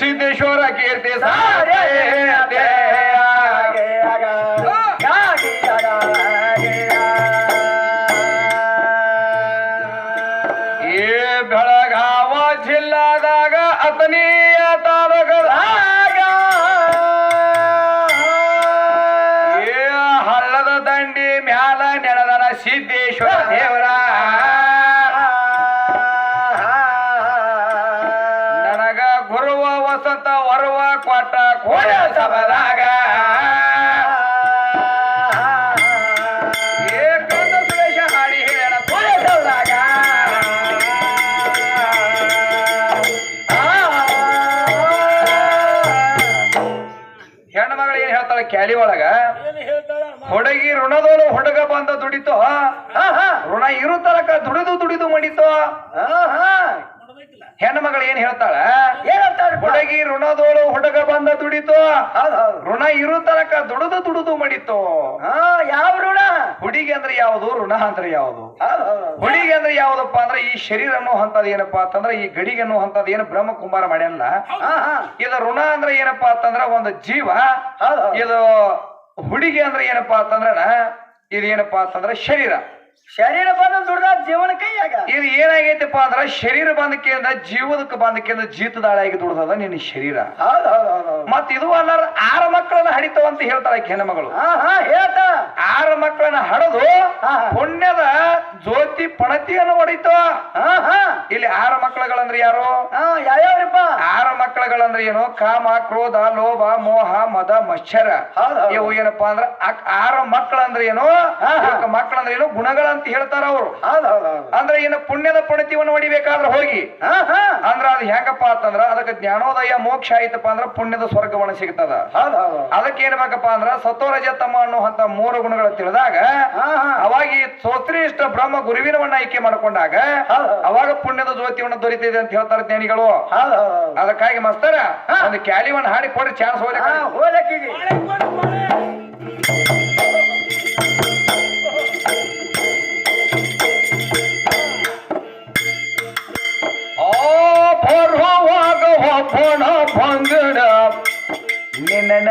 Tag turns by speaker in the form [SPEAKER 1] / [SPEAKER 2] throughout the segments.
[SPEAKER 1] ಸಿದ್ದೇಶ್ವರ ಕೀರ್ತಿ ಸಾರೇ ಸಭದಾಗ ಹೆಣ್ಮಗಳು ಏನ್ ಹೇಳ್ತಾಳೆ ಕ್ಯಾಲಿ ಒಳಗ? ಹುಡುಗಿ ಋಣದೋಳು ಹುಡುಗ ಬಂದ ದುಡಿತು? ಋಣ ಇರು ತನಕ ದುಡಿದು ದುಡಿದು ಮಡಿತು? ಹೆಣ್ಣು ಮಗಳು ಏನ್ ಹೇಳ್ತಾಳ? ಹುಡುಗಿ ಋಣದೋಳು ಹುಡುಗ ಬಂದ ದುಡಿತು. ಋಣ ಇರೋ ತನಕ ದುಡಿದು ದುಡಿದು ಮಡಿತು.
[SPEAKER 2] ಯಾವ ಋಣ?
[SPEAKER 1] ಹುಡುಗಿ ಅಂದ್ರೆ ಯಾವುದು? ಋಣ ಅಂದ್ರೆ ಯಾವುದು? ಹುಡುಗಿ ಅಂದ್ರೆ ಯಾವ್ದಪ್ಪ ಅಂದ್ರೆ ಈ ಶರೀರ ಅನ್ನೋ ಹಂತದ ಏನಪ್ಪಾ ಅಂತಂದ್ರೆ ಈ ಗಡಿಗೆ ಅನ್ನೋ ಹಂತದ ಏನು ಬ್ರಹ್ಮ ಕುಮಾರ ಮಾಡ್ಯಾನ ಇದು ಋಣ ಅಂದ್ರೆ ಏನಪ್ಪಾ ಅಂತಂದ್ರ ಒಂದು ಜೀವ. ಇದು ಹುಡುಗಿ ಅಂದ್ರೆ ಏನಪ್ಪಾ ಅಂತಂದ್ರ ಇದು ಏನಪ್ಪಾ ಅಂತಂದ್ರ ಶರೀರ.
[SPEAKER 2] ಶರೀರ ಬಂದ ದುಡ್ದ ಜೀವನ ಕೈಯಾಗ.
[SPEAKER 1] ಇದು ಏನಾಗೈತಪ್ಪ ಅಂದ್ರ ಶರೀರ ಬಂದಕ್ಕಿಂದ ಜೀವದಕ್ಕೆ ಬಂದಕ್ಕಿಂದ ಜೀತದಾಳಾಗಿ ದುಡ್ದದ ನಿನ್ನ ಶರೀರ. ಮತ್ ಇದು ಅಲ್ಲಾರ ಆರು ಮಕ್ಕಳನ್ನ ಹಡಿತಾವ ಅಂತ ಹೇಳ್ತಾರ ಹೆಣ್ಮಗಳು.
[SPEAKER 2] ಹೇಳ್ತಾ.
[SPEAKER 1] ಆರು ಮಕ್ಕಳನ್ನ ಹಡದು. ಪುಣ್ಯದ ಜ್ಯೋತಿ ಪಣತಿಯನ್ನು ಹೊಡಿತ
[SPEAKER 2] ಹಾ ಹಾ.
[SPEAKER 1] ಇಲ್ಲಿ ಆರು ಮಕ್ಕಳುಗಳಂದ್ರೆ ಯಾರು?
[SPEAKER 2] ಹಾ ಯಾವ್ಯಾವ್ರಿಪ್ಪ?
[SPEAKER 1] ಆರು ಮಕ್ಕಳುಗಳಂದ್ರೆ ಏನು? ಕಾಮ ಕ್ರೋಧ ಲೋಭ ಮೋಹ ಮದ
[SPEAKER 2] ಮಶ್ಚರ.
[SPEAKER 1] ಇವು ಏನಪ್ಪಾ ಅಂದ್ರ ಆರು ಮಕ್ಕಳಂದ್ರೆ ಏನು? ಮಕ್ಕಳಂದ್ರೆ ಏನು? ಗುಣಗಳಂತ ಹೇಳ್ತಾರ ಅವರು.
[SPEAKER 2] ಹೌದ್ ಹೌದ್ ಹೌದ್.
[SPEAKER 1] ಅಂದ್ರೆ ಏನ ಪುಣ್ಯದ ಪಣತಿಯನ್ನು ಹೊಡಿಬೇಕಾದ್ರೆ ಹೋಗಿ.
[SPEAKER 2] ಹಾ ಹಾ.
[SPEAKER 1] ಅಂದ್ರ ಅದು ಹೆಂಗಪ್ಪ ಅಂತಂದ್ರ ಅದಕ್ಕೆ ಜ್ಞಾನೋದಯ ಮೋಕ್ಷ ಆಯ್ತಪ್ಪ ಅಂದ್ರ ಪುಣ್ಯದ ಸ್ವರ್ಗವನ್ನ ಸಿಗ್ತದ.
[SPEAKER 2] ಹೌದ್ ಹೌದ್ ಹೌದ್.
[SPEAKER 1] ಅದಕ್ಕೆ ಏನ್ಬೇಕಪ್ಪ ಅಂದ್ರ ಸತ್ವರಜತಮ ಅನ್ನುವಂತ ಮೂರು ಗುಣಗಳು ತಿಳಿದಾಗ
[SPEAKER 2] ಹಾ ಹಾ.
[SPEAKER 1] ಅವಾಗ ಈ ಸೋತ್ರಿಷ್ಟ ಬ್ರಹ್ಮ ಗುರುವಿನವನ್ನ ಆಯ್ಕೆ ಮಾಡ್ಕೊಂಡಾಗ
[SPEAKER 2] ಹೌದು.
[SPEAKER 1] ಅವಾಗ ಪುಣ್ಯದ ಜ್ಯೋತಿವನ್ನ ದೊರೀತಿದೆ ಅಂತ ಹೇಳ್ತಾರೆ ಜ್ಞಾನಿಗಳು.
[SPEAKER 2] ಹೌದ್ ಹೌದ್ ಹೌದ್.
[SPEAKER 1] ಅದಕ್ಕಾಗಿ ಮಸ್ತರ ಒಂದು ಕ್ಯಾಲಿವನ್ ಹಾಡಿ ಕೊಡಿ ಚಾನ್ಸ್ ಹೋಗ್ಲಿ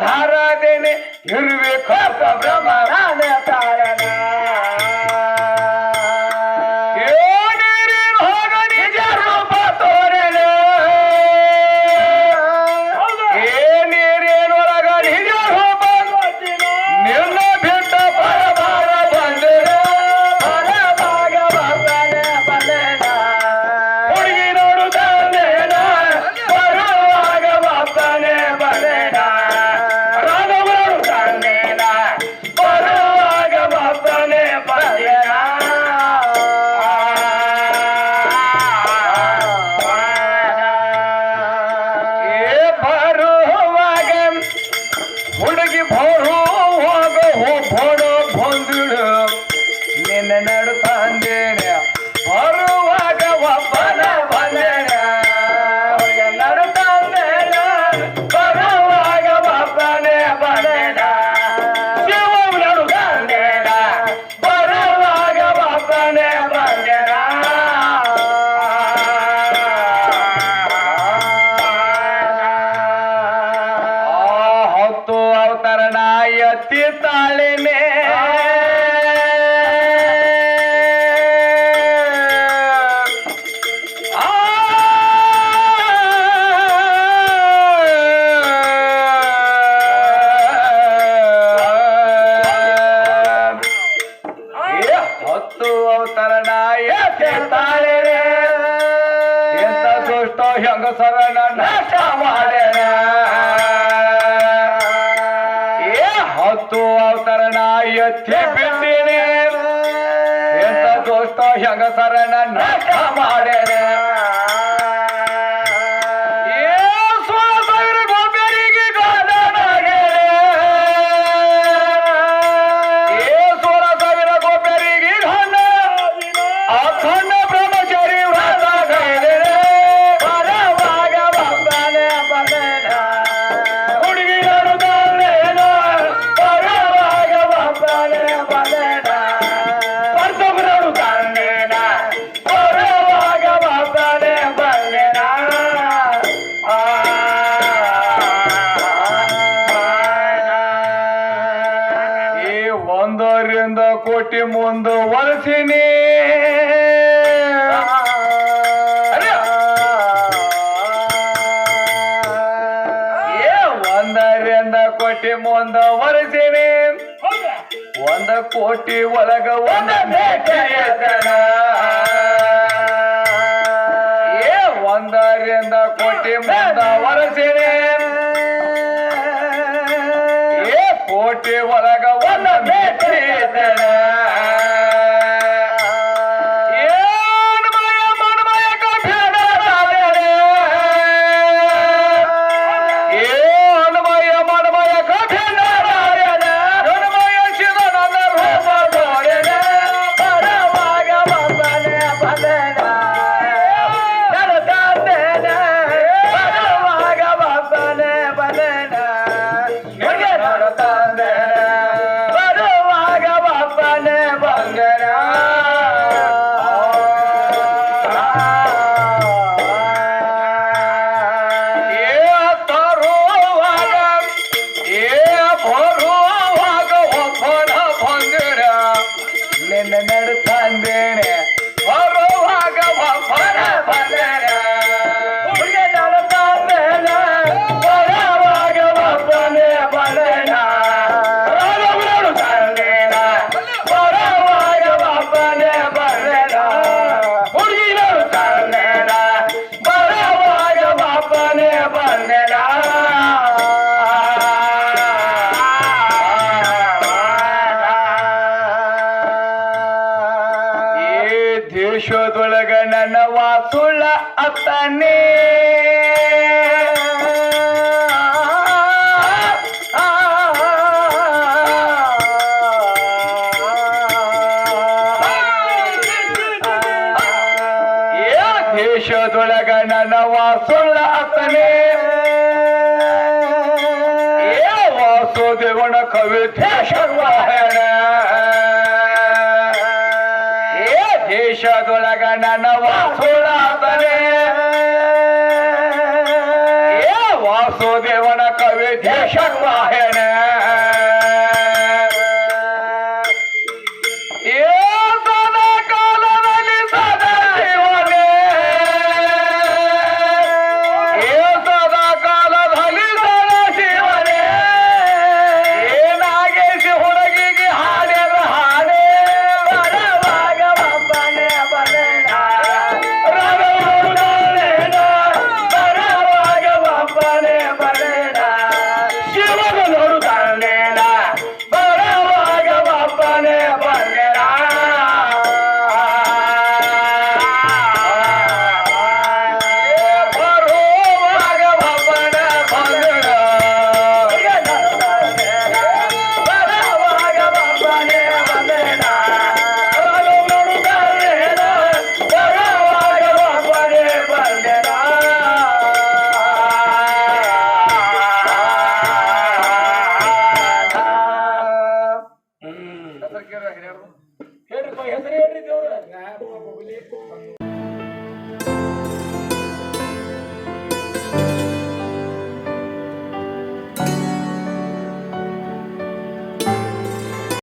[SPEAKER 1] ಕರಕ ಧಾರ ದೇನೆ ಹೆಂಗಸರನ ನಾಶ ಕೋಟಿ ಮುಂದ ವರಸೇನೆ ಒಂದ ಕೋಟಿ ಒಳಗ ಒಂದ ಮೇಕನ ಏ ಒಂದರಿಂದ ಕೋಟಿ ಮುಂದ ವರಸೇನೆ ಏ ಕೋಟಿ ಒಳಗ ಮನದೊಳಗ ನನವ ಸುಳ್ಳ ಅತ್ತನೇ ವಾಸುದೇವನ ಕವಿತೆ ಶರ್ವಾಹಣ ಏ ದೇಶದೊಳಗ
[SPEAKER 2] ನನವ ಸುಳ್ಳ